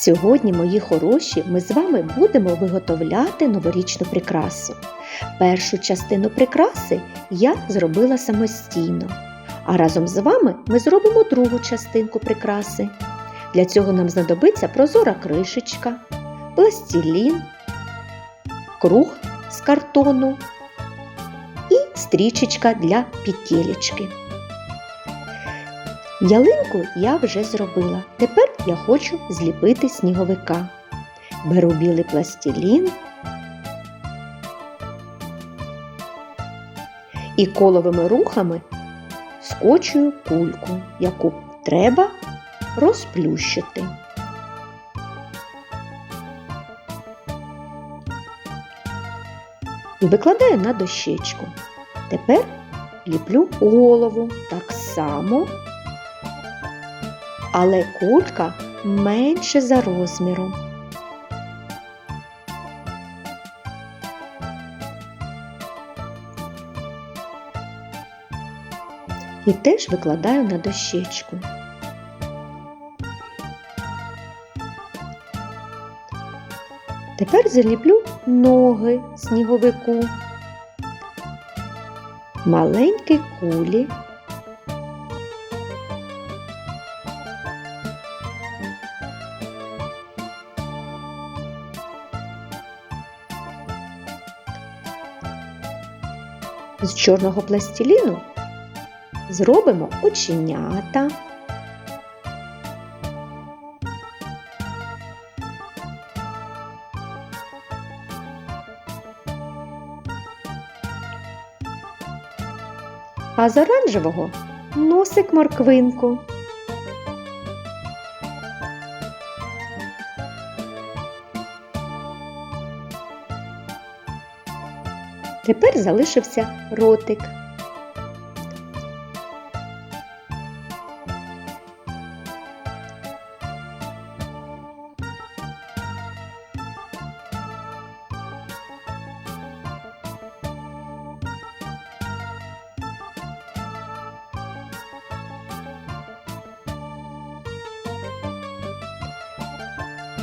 Сьогодні, мої хороші, ми з вами будемо виготовляти новорічну прикрасу. Першу частину прикраси я зробила самостійно, а разом з вами ми зробимо другу частинку прикраси. Для цього нам знадобиться прозора кришечка, пластилін, круг з картону і стрічечка для петелечки. Ялинку я вже зробила. Тепер я хочу зліпити сніговика. Беру білий пластилін і коловими рухами скочую кульку, яку треба розплющити. І викладаю на дощечку. Тепер ліплю голову так само але кулька менше за розміром. І теж викладаю на дощечку. Тепер заліплю ноги сніговику, маленькі кулі. З чорного пластиліну зробимо оченята. А з оранжевого носик морквинку. Тепер залишився ротик.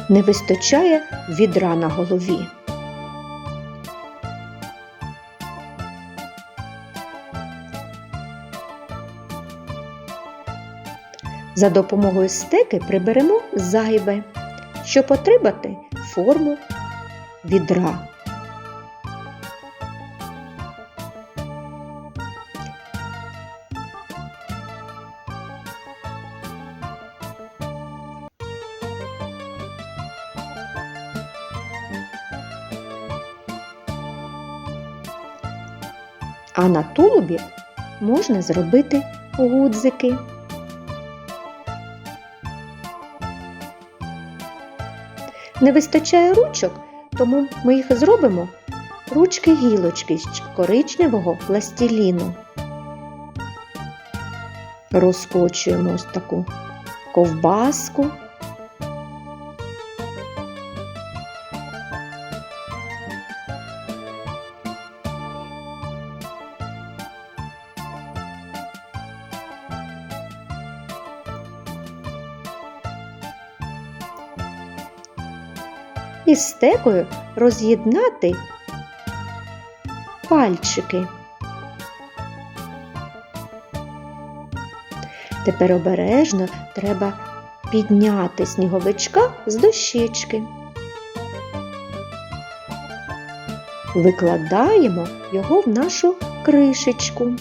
Не вистачає відра на голові. За допомогою стеки приберемо зайве, щоб отримати форму відра. А на тулубі можна зробити гудзики. Не вистачає ручок, тому ми їх зробимо ручки-гілочки з коричневого пластиліну. Розкочуємо ось таку ковбаску. І стекою роз'єднати пальчики. Тепер обережно треба підняти сніговичка з дощечки. Викладаємо його в нашу кришечку.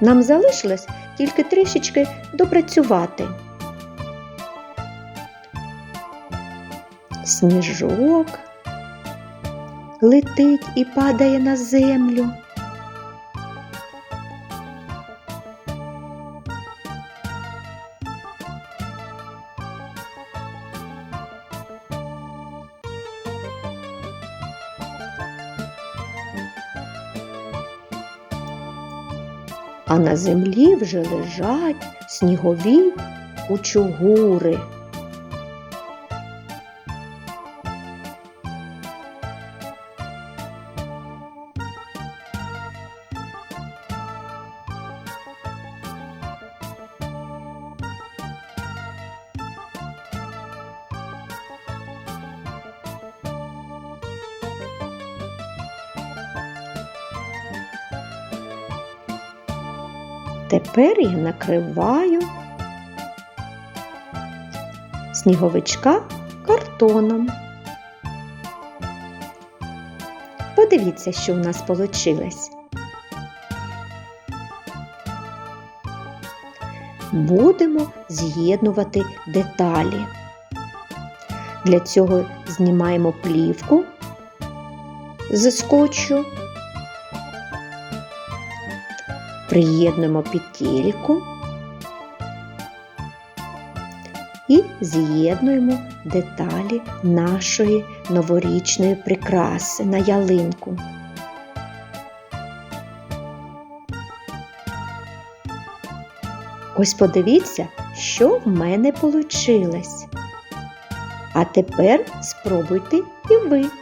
Нам залишилось тільки трішечки допрацювати. Сніжок летить і падає на землю. А на землі вже лежать снігові кучугури. Тепер я накриваю сніговичка картоном. Подивіться, що у нас вийшло. Будемо з'єднувати деталі. Для цього знімаємо плівку з скотчу, приєднуємо петельку і з'єднуємо деталі нашої новорічної прикраси на ялинку. Ось подивіться, що в мене вийшло. А тепер спробуйте і ви.